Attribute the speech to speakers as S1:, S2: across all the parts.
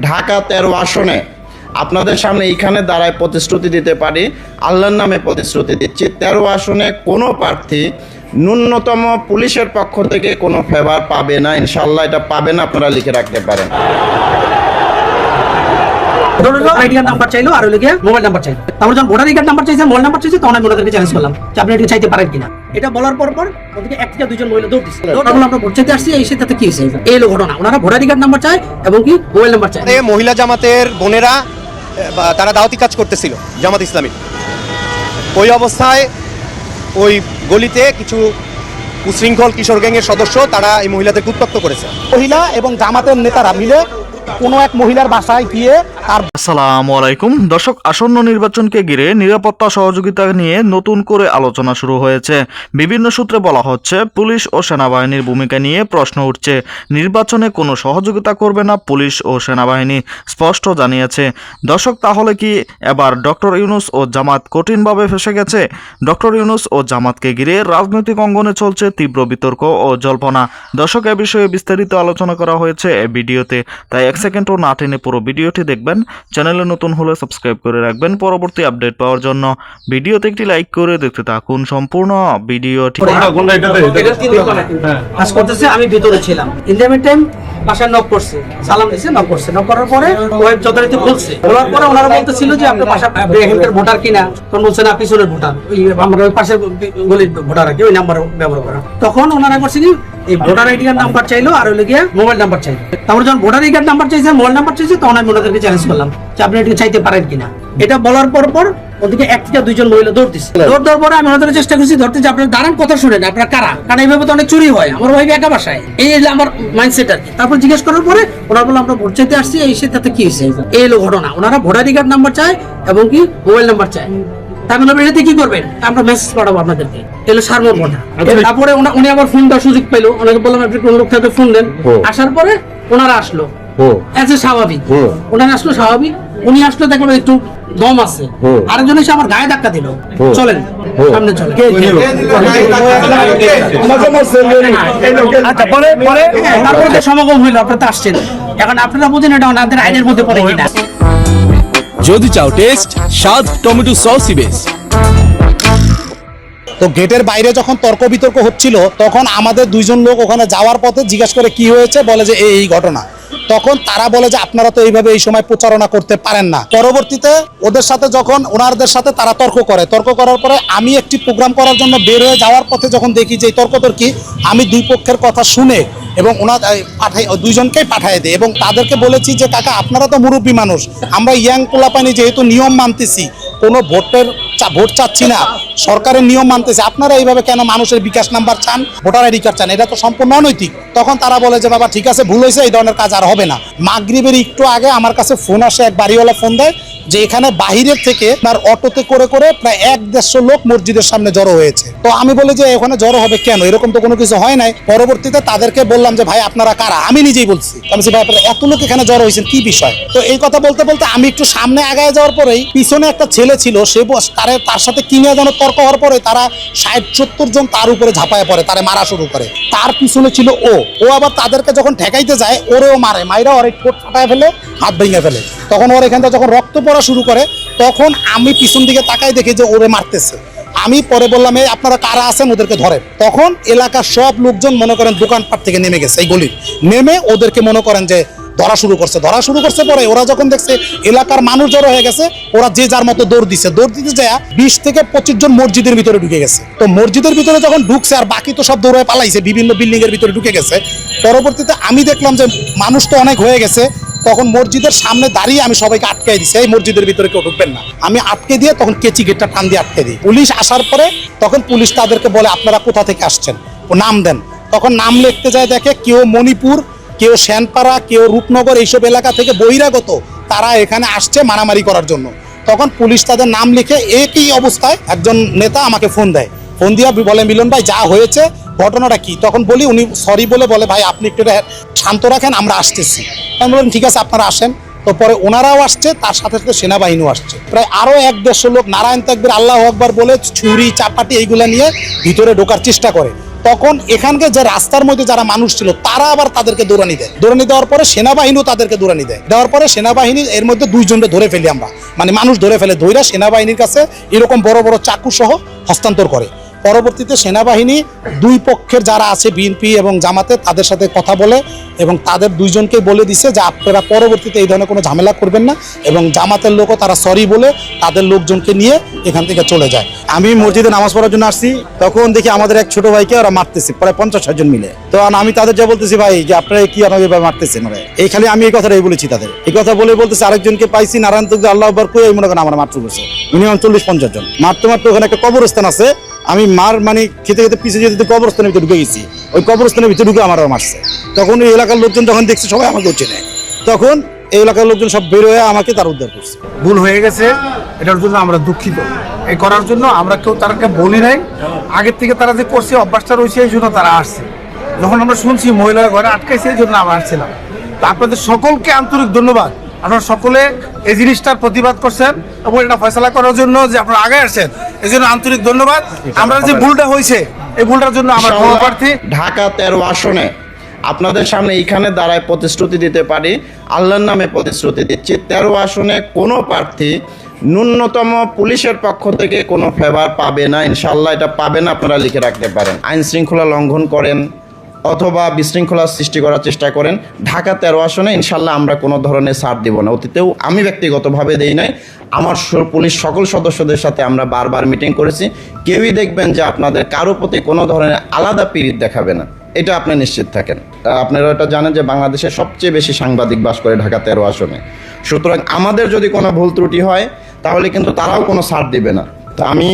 S1: ঢাকা তেরো আসনে আপনাদের সামনে এইখানে দাঁড়ায় প্রতিশ্রুতি দিতে পারি। আল্লাহর নামে প্রতিশ্রুতি দিচ্ছি। তেরো আসনে কোনো প্রার্থী ন্যূনতম পুলিশের পক্ষ থেকে কোনো ফেভার পাবে না। ইনশাল্লাহ এটা পাবেন, আপনারা লিখে রাখতে পারেন।
S2: ধরো আইডি কার্ড নাম্বার চাইলো আর হলো গিয়ে মোবাইল নাম্বার চাইলো। তারপর যখন ভোটার কার্ড নাম্বার চাইছে মোবাইল নাম্বার চাইছে তখন আমি ওনাদেরকে চ্যালেঞ্জ করলাম যে আপনি এটা চাইতে পারেন কিনা। এটা বলার পর পর ওদিকে এক থেকে দুজন মহিলা দৌড় দিচ্ছে আমরা ভোট চাইতে আসছি এই সাথে কি হয়েছে? এই হলো ঘটনা। ওনারা ভোটার কার্ড নাম্বার চায় এবং কি মোবাইল নাম্বার চায়।
S3: মহিলা জামাতের বোনেরা তারা দাওয়াতি কাজ করতেছিল জামাত ইসলামী। ওই অবস্থায় ওই গলিতে কিছু উশৃঙ্খল কিশোর গ্যাংয়ের সদস্য তারা এই মহিলাদেরকে উত্তক্ত করেছে।
S4: মহিলা এবং জামাতের নেতারা মিলে কোনো এক মহিলার বাসায় গিয়ে তার
S5: আসসালামু আলাইকুম। দর্শক, আসন্ন নির্বাচনকে ঘিরে নিরাপত্তা সহযোগিতা নিয়ে নতুন করে আলোচনা শুরু হয়েছে। বিভিন্ন সূত্রে বলা হচ্ছে, পুলিশ ও সেনাবাহিনীর ভূমিকা নিয়ে প্রশ্ন উঠছে। নির্বাচনে কোনো সহযোগিতা করবে না পুলিশ ও সেনাবাহিনী, স্পষ্ট জানিয়েছে। দর্শক, তাহলে কি এবার ডক্টর ইউনুস ও জামাত কঠিনভাবে ফেসে গেছে? ডক্টর ইউনুস ও জামাতকে ঘিরে রাজনৈতিক অঙ্গনে চলছে তীব্র বিতর্ক ও জল্পনা। দর্শক, এ বিষয়ে বিস্তারিত আলোচনা করা হয়েছে এই ভিডিওতে। তাই এক সেকেন্ডও না টেনে পুরো ভিডিওটি দেখবেন। চ্যানেলে নতুন হলে সাবস্ক্রাইব করে রাখবেন। পরবর্তী আপডেট পাওয়ার জন্য ভিডিওতে একটি লাইক করে দেখতে থাকুন। সম্পূর্ণ ভিডিওটি
S2: কাজ করতেছে আমি ভিতরে ছিলাম। ইন দ্য টাইম বাসায় নক করছে। সালাম দিছে নক করছে। নক করার পরে ওয়েব যথারীতি বলছে বলার পরে ওনারা বলতেছিল যে আপনি বাসা এখানকার ভোটার কিনা? তখন বলছে না পিছনের ভোটার। আমরা ওই পাশের গলির ভোটার আর কি ওই নাম্বার ব্যবহার করা। তখন ওনারা করছে কি এই ভোটার আইডি কার্ড নাম্বার চাইলো আর হলো গিয়ে মোবাইল নাম্বার চাইলো। যখন ভোটার আইডি কার্ড নাম্বার চাইছে মোবাইল নাম্বার চাইছে, তখন আমি ওনাদেরকে চ্যালেঞ্জ করলাম যে আপনি এটা চাইতে পারেন কিনা। এটা বলার পর পর ওদিকে এক থেকে দুইজন মহিলা দৌড় দিচ্ছে দৌড় দেওয়ার পরে আমি ওনাদের চেষ্টা করছি, ধরতে যে আপনার দাঁড়ান, কথা শুনেন, আপনার কারা? কারণ এইভাবে তো অনেক চুরি হয়। আমার ভাই একা বাসায়। এই হলো আমার মাইন্ডসেট আর তারপর জিজ্ঞেস করার পরে ওনারা বলল, আমরা ভোট চাইতে আসছি, এই সাথে কি হয়েছে? এই হলো ঘটনা। ওনারা ভোটার কার্ড নাম্বার চায় এবং কি মোবাইল নাম্বার চায়। তার মানে এটাতে কি করবেন? আমরা মেসেজ পাঠাবো আপনাদেরকে। এলো সারমর কথা। তারপরে উনি আবার ফোন দেওয়ার সুযোগ পেল। ওনাকে বললাম আপনি কোন লোক থাকতে ফোন দেন? আসার পরে ওনারা আসলো। এজ স্বাভাবিক। ওনারা আসলো স্বাভাবিক। উনি আসলো দেখলাম একটু দম আছে। আরেকজন এসে আমার গায়ে ধাক্কা দিল। চলেন। সামনে চলেন। আচ্ছা পরে পরে তারপরে সমাগম হইল আপনারা তো আসছেন। এখন আপনারা বুঝেন এটা ওনাদের আইনের মধ্যে পড়ে কিনা।
S6: যদি চাও টেস্ট স্বাদ টমেটো সসই বেশ
S4: তো গেটের বাইরে যখন তর্ক বিতর্ক হচ্ছিল, তখন আমাদের দুইজন লোক ওখানে যাওয়ার পথে জিজ্ঞাসা করে কি হয়েছে, বলে যে এই ঘটনা। তখন তারা বলে যে আপনারা তো এইভাবে এই সময় প্রচারণা করতে পারেন না। পরবর্তীতে ওদের সাথে যখন, ওনারদের সাথে তারা তর্ক করে। তর্ক করার পরে আমি একটি প্রোগ্রাম করার জন্য বের হয়ে যাওয়ার পথে যখন দেখি যে তর্কতর্কি আমি দুই পক্ষের কথা শুনে এবং ওনার পাঠাই, দুইজনকেই পাঠিয়ে দিই এবং তাদেরকে বলেছি যে, কাকা, আপনারা তো মুরব্বী মানুষ। আমরা ইয়াং পোলাপানি যেহেতু নিয়ম মানতেছি কোনো ভোটের ভোট চাচ্ছি না। সরকারের নিয়ম মানতেছে। আপনারা এইভাবে কেন মানুষের বিকাশ নাম্বার চান? ভোটার আইডি কার্ড চান। এটা তো সম্পূর্ণ অনৈতিক। তখন তারা বলে যে, বাবা, ঠিক আছে, ভুল হয়েছে, এই ধরনের কাজ আর হবে না। মাগরীবের একটু আগে আমার কাছে ফোন আসে, এক বাড়িওয়ালা ফোন দেয়। যে এখানে বাহিরের থেকে তার অটোতে করে করে প্রায় এক দেড়শো লোক মসজিদের সামনে জড়ো হয়েছে। তো আমি বলি যে ওখানে জড়ো হবে কেন? এরকম তো কোনো কিছু হয় নাই। পরবর্তীতে তাদেরকে বললাম যে, ভাই, আপনারা কারা? আমি নিজেই বলছি। আমি ভাই, আপনারা এত লোক এখানে জড়ো হয়েছেন, কি বিষয়? তো এই কথা বলতে বলতে আমি একটু সামনে আগায় যাওয়ার পরেই পিছনে একটা ছেলে ছিল, সে বস- তারে তার সাথে কিনে যেন তর্ক হওয়ার পরে তারা ষাট সত্তর জন তার উপরে ঝাঁপায় পড়ে, তারে মারা শুরু করে। তার পিছনে ছিল ও। ও আবার তাদেরকে যখন ঠেকাইতে যায়, ওরেও মারে। মাইরা ওর ঠোঁট ফাটায় ফেলে, হাত ভেঙে ফেলে। তখন ওর এখান থেকে যখন রক্ত পড়া শুরু করে, তখন আমি পিছন দিকে তাকাই দেখি যে ওরে মারতেছে। আমি পরে বললাম, এই আপনারা কারা আছেন ওদেরকে ধরেন। তখন এলাকার সব লোকজন মনে করেন দোকানপাট থেকে নেমে গেছে, এই গলির। নেমে ওদেরকে মনে করেন যে ধরা শুরু করছে। ধরা শুরু করছে পরে ওরা যখন দেখছে এলাকার মানুষ জড়ো হয়ে গেছে, ওরা যে যার মতো দৌড় দিছে। দৌড় দিতে যায় বিশ থেকে পঁচিশ জন মসজিদের ভিতরে ঢুকে গেছে। তো মসজিদের ভিতরে যখন ঢুকছে আর বাকি তো সব দৌড়ে পালাইছে, বিভিন্ন বিল্ডিং এর ভিতরে ঢুকে গেছে, পরবর্তীতে আমি দেখলাম যে মানুষ তো অনেক হয়ে গেছে তখন মসজিদের সামনে দাঁড়িয়ে আমি সবাইকে আটকাই দিছি, এই মসজিদের ভিতরে কেউ ঢুকবেন না। আমি আটকে দিয়ে তখন কেচি গেটটা টান দিয়ে আটকে দিই। পুলিশ আসার পরে তখন পুলিশ তাদেরকে বলে, আপনারা কোথা থেকে আসছেন? ও নাম দেন। তখন নাম লিখতে যায়, দেখে কেউ মণিপুর, কেউ শ্যানপাড়া, কেউ রূপনগর, এইসব এলাকা থেকে বহিরাগত, তারা এখানে আসছে মারামারি করার জন্য। তখন পুলিশ তাদের নাম লিখে একই অবস্থায় একজন নেতা আমাকে ফোন দেয়। ফোন দিয়া বলে, মিলন ভাই, যা হয়েছে ঘটনাটা কি? তখন বলি উনি সরি বলে বলে, ভাই, আপনি একটু শান্ত রাখেন, আমরা আসতেছি। আমি বললাম, ঠিক আছে, আপনারা আসেন। তো পরে ওনারাও আসছে, তার সাথে সাথে সেনাবাহিনীও আসছে। প্রায় আরও এক দেড়শো লোক, নারায়ণ তাকবির, আল্লাহ আকবার বলে ছুরি, চাপাটি এইগুলা নিয়ে ভিতরে ঢোকার চেষ্টা করে। তখন এখানকে যে রাস্তার মধ্যে যারা মানুষ ছিল, তারা আবার তাদেরকে দৌড়ানি দেয়। দৌড়ানি দেওয়ার পরে সেনাবাহিনীও তাদেরকে দৌড়ানি দেয়। দেওয়ার পরে সেনাবাহিনী, এর মধ্যে দুইজনকে ধরে ফেলি আমরা। মানে মানুষ ধরে ফেলে ধৈরা সেনাবাহিনীর কাছে এরকম বড় বড় চাকু সহ হস্তান্তর করে। পরবর্তীতে সেনাবাহিনী দুই পক্ষের যারা আছে বিএনপি এবং জামাতে, তাদের সাথে কথা বলে এবং তাদের দুইজনকে বলে দিছে যে আপনারা পরবর্তীতে এই ধরনের কোনো ঝামেলা করবেন না এবং জামাতের লোকও তারা সরি বলে তাদের লোকজনকে নিয়ে এখান থেকে চলে যায়।
S7: আমি মসজিদে নামাজ পড়ার জন্য আসছি, তখন দেখি আমাদের এক ছোট ভাইকে ওরা মারতেছে, প্রায় পঞ্চাশ জন মিলে। তো আমি তাদের যা বলতেছি ভাই, যে আপনারা কি আমাকে মারতেছেন ওরা? এই খালি আমি এই কথাটাই বলেছি তাদের। এই কথা বলে বলতেছে, আরেকজনকে পাইছি, নারায়ণ তুক আল্লাহ আকবর কই মনে করেন আমার মারতে বলছে মিনিমাম চল্লিশ পঞ্চাশ জন। মারতে মারতে ওখানে একটা কবরস্থান আছে আমি মার মানে খেতে খেতে পিছিয়ে যেতে যেতে কবরস্থানের ভিতরে ঢুকে গেছি। ওই কবরস্থানের ভিতরে ঢুকে আমার মারছে। তখন ওই এলাকার লোকজন যখন দেখছে, সবাই আমাকে চেনে তখন এই এলাকার লোকজন সব বের হয়ে আমাকে তার উদ্ধার করছে।
S8: ভুল হয়ে গেছে। এটার জন্য আমরা দুঃখিত। এই করার জন্য আমরা কেউ তাদেরকে বলি নাই। আগের থেকে তারা যে করছে, অভ্যাসটা রয়েছে, এই জন্য তারা আসছে। যখন আমরা শুনছি, মহিলারা ঘরে আটকাইছে, এই জন্য আমরা আসছিলাম। আপনাদের সকলকে আন্তরিক ধন্যবাদ। আপনারা সকলে এই জিনিসটার প্রতিবাদ করছেন এবং এটা ফয়সলা করার জন্য যে আপনারা আগে আসছেন এই জন্য আন্তরিক ধন্যবাদ। আমরা যে ভুলটা হয়েছে এই ভুলটার জন্য আমরা প্রার্থী।
S1: ঢাকা তেরো আসনে আপনাদের সামনে এইখানে দাঁড়ায় প্রতিশ্রুতি দিতে পারি। আল্লাহর নামে প্রতিশ্রুতি দিচ্ছি। তেরো আসনে কোনো প্রার্থী ন্যূনতম পুলিশের পক্ষ থেকে কোনো ফেভার পাবে না। ইনশাল্লাহ এটা পাবে না আপনারা লিখে রাখতে পারেন। আইন শৃঙ্খলা লঙ্ঘন করেন অথবা বিশৃঙ্খলার সৃষ্টি করার চেষ্টা করেন। ঢাকা তেরো আসনে, ইনশাল্লাহ আমরা কোনো ধরনের ছাড় দিব না। অতীতেও আমি ব্যক্তিগতভাবে দেই নাই। আমার পুলিশ সকল সদস্যদের সাথে আমরা বারবার মিটিং করেছি। কেউই দেখবেন যে আপনাদের কারও প্রতি কোনো ধরনের আলাদা পিরিত দেখাবে না। এটা আপনি নিশ্চিত থাকেন। আপনারা এটা জানেন যে বাংলাদেশে সবচেয়ে বেশি সাংবাদিক বাস করে ঢাকা তেরো আসনে। সুতরাং আমাদের যদি কোনো ভুল ত্রুটি হয়, তাহলে কিন্তু তারাও কোনো ছাড় দিবে না। তো আমি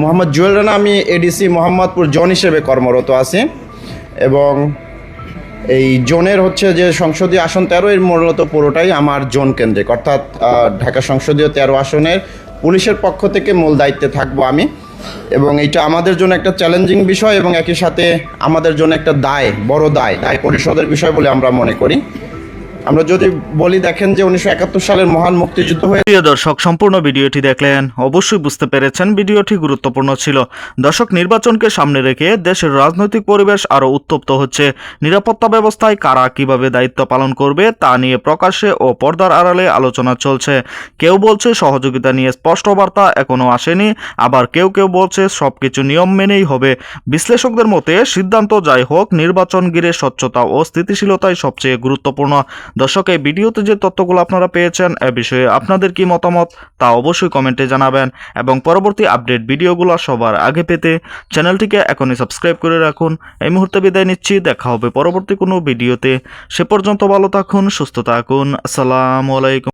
S1: মোহাম্মদ জুয়েল রানা, আমি এডিসি মোহাম্মদপুর জন হিসেবে কর্মরত আছি। এবং এই জোনের হচ্ছে যে সংসদীয় আসন তেরো, এর মূলত পুরোটাই আমার জোন কেন্দ্রিক। অর্থাৎ ঢাকা সংসদীয় তেরো আসনের পুলিশের পক্ষ থেকে মূল দায়িত্বে থাকব আমি। এবং এটা আমাদের জন্য একটা চ্যালেঞ্জিং বিষয় এবং একই সাথে আমাদের জন্য একটা দায়, বড় দায় দায় পরিষদের বিষয় বলে আমরা মনে করি। আমরা যদি বলি দেখেন যে উনিশশো একাত্তর সালের মহান মুক্তিযুদ্ধ হয়ে
S5: প্রিয় দর্শক, সম্পূর্ণ ভিডিওটি দেখলেন। অবশ্যই বুঝতে পেরেছেন ভিডিওটি গুরুত্বপূর্ণ ছিল। দর্শক, নির্বাচনকে সামনে রেখে দেশের রাজনৈতিক পরিবেশ আরও উত্তপ্ত হচ্ছে। নিরাপত্তা ব্যবস্থায় কারা কীভাবে দায়িত্ব পালন করবে তা নিয়ে প্রকাশ্যে ও পর্দার আড়ালে আলোচনা চলছে। কেউ বলছে সহযোগিতা নিয়ে স্পষ্ট বার্তা এখনও আসেনি। আবার কেউ কেউ বলছে সব কিছু নিয়ম মেনেই হবে। বিশ্লেষকদের মতে, সিদ্ধান্ত যাই হোক, নির্বাচন ঘিরে স্বচ্ছতা ও স্থিতিশীলতাই সবচেয়ে গুরুত্বপূর্ণ। দর্শক, এই ভিডিওতে যে তথ্যগুলো আপনারা পেয়েছেন, এ বিষয়ে আপনাদের কি মতামত তা অবশ্যই কমেন্টে জানাবেন এবং পরবর্তী আপডেট ভিডিওগুলো সবার আগে পেতে চ্যানেলটিকে এখনই সাবস্ক্রাইব করে রাখুন। এই মুহূর্তে বিদায় নিচ্ছি, দেখা হবে পরবর্তী কোনো ভিডিওতে। সে পর্যন্ত ভালো থাকুন, সুস্থ থাকুন। আসসালামু আলাইকুম।